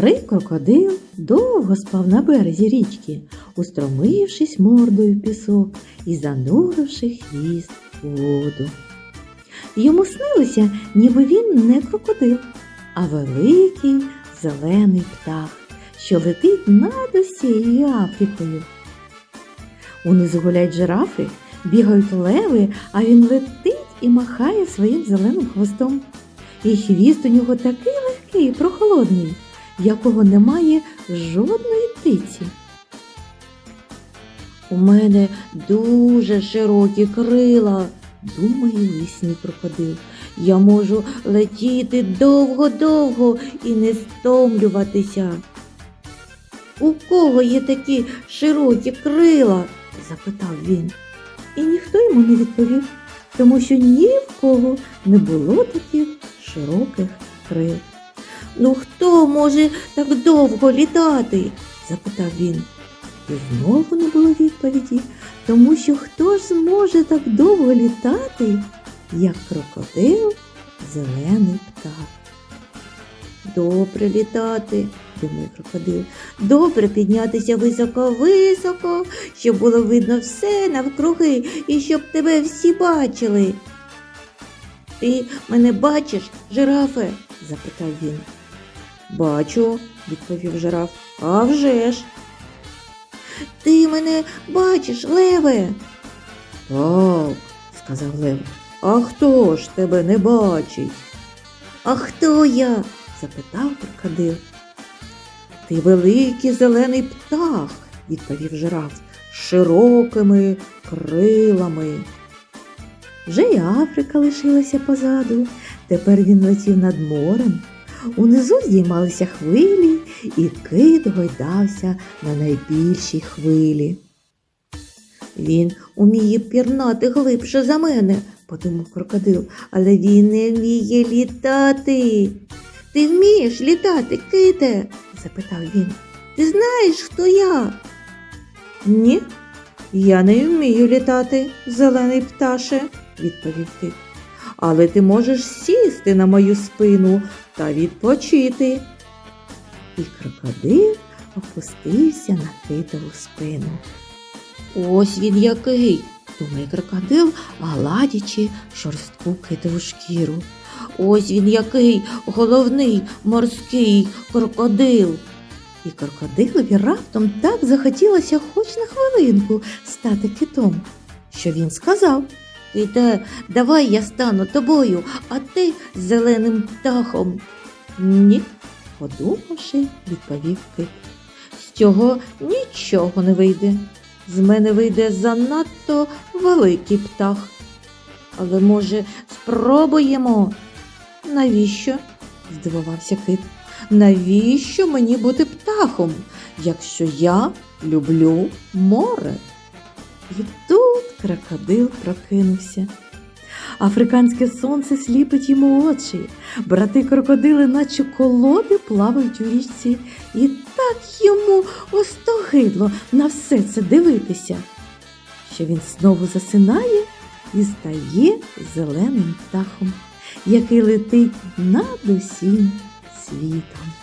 Старий крокодил довго спав на березі річки, устромившись мордою в пісок і зануривши хвіст у воду. Йому снилося, ніби він не крокодил, а великий зелений птах, що летить над усією Африкою. Унизу гулять жирафи, бігають леви, а він летить і махає своїм зеленим хвостом. І хвіст у нього такий легкий і якого немає жодної птиці. У мене дуже широкі крила, думає лисний крокодил. Я можу летіти довго-довго і не стомлюватися. У кого є такі широкі крила? запитав він. І ніхто йому не відповів, тому що ні в кого не було таких широких крил. Ну хто може так довго літати? запитав він. І знову не було відповіді, тому що хто ж зможе так довго літати, як крокодил зелений птах. Добре літати, думає крокодил, добре піднятися високо-високо, щоб було видно все навкруги і щоб тебе всі бачили. Ти мене бачиш, жирафе? запитав він. Бачу, відповів жираф. «А вже ж!» Ти мене бачиш, леве? Так, сказав Лев. А хто ж тебе не бачить? А хто я? запитав крокодил. Ти великий зелений птах, відповів жираф, з широкими крилами. Вже й Африка лишилася позаду. Тепер він летів над морем. Унизу здіймалися хвилі, і кит гойдався на найбільшій хвилі. Він уміє пірнати глибше за мене, подумав крокодил, але він не вміє літати. Ти вмієш літати, ките? запитав він. Ти знаєш, хто я? Ні, я не вмію літати, зелений пташе, відповів кит. Але ти можеш сісти на мою спину та відпочити. І крокодил опустився на китову спину. Ось він який, думає крокодил, гладячи шорстку китову шкіру. Ось він який головний морський крокодил. І крокодилові раптом так захотілося хоч на хвилинку стати китом, що він сказав Ките, давай я стану тобою, а ти зеленим птахом. Ні, подумавши, відповів кит. З цього нічого не вийде. З мене вийде занадто великий птах. Але, може, спробуємо? Навіщо? здивувався кит. Навіщо мені бути птахом, якщо я люблю море? І крокодил прокинувся. Африканське сонце сліпить йому очі. Брати крокодили, наче колоди, плавають у річці, і так йому остогидло на все це дивитися, що він знову засинає і стає зеленим птахом, який летить над усім світом.